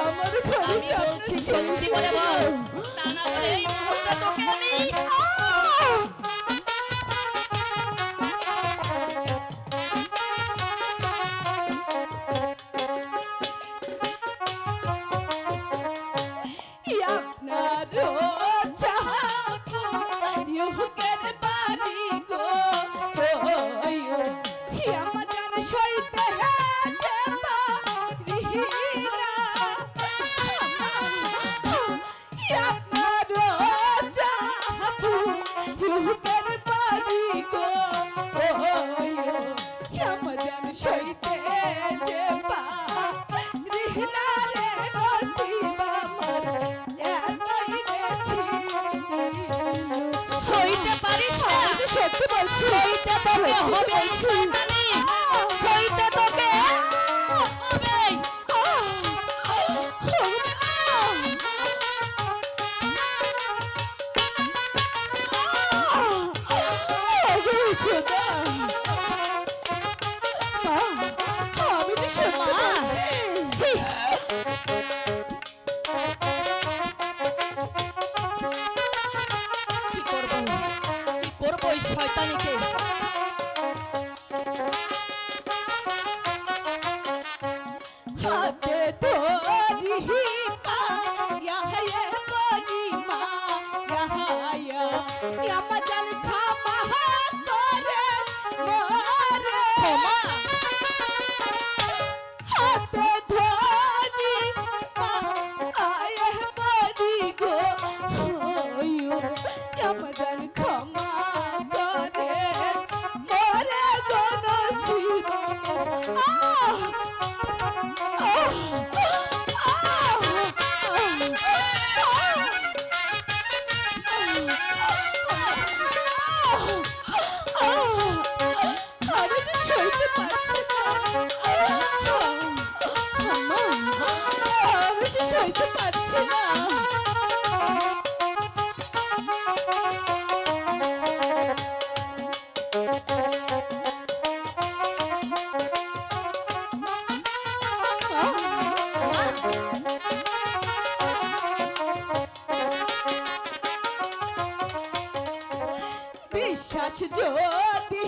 আমার ঘরে বলছি সত্যি বলে। বল। তা না বলে এই মুহূর্তে তোকে আমি সইতে পারিস না? সত্যি বলছি। সইতে পারলে হবে শয়তানিকে হাতে ধরি Papa সইতে পারছি না বিশ্বাস যদি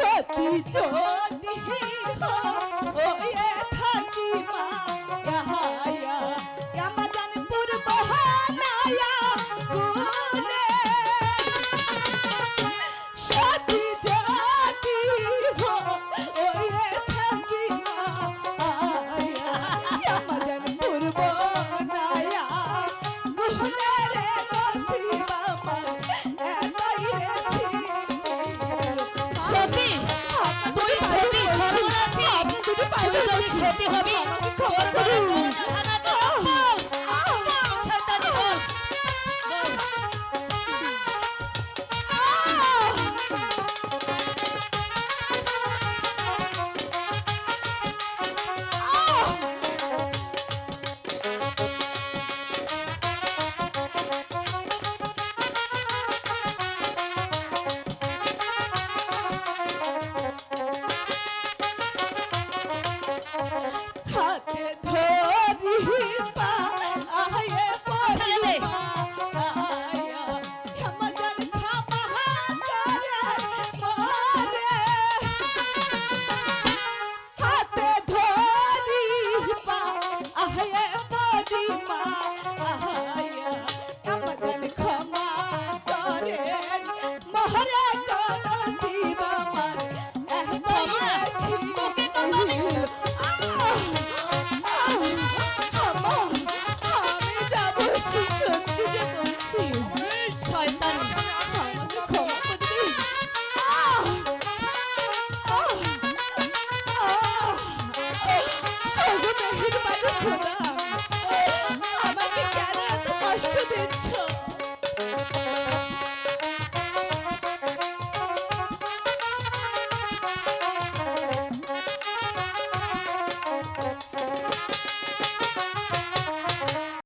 সতী যদি হয়ে থাকি কাহায়া কামাজানপুর বহানায়া fuck it.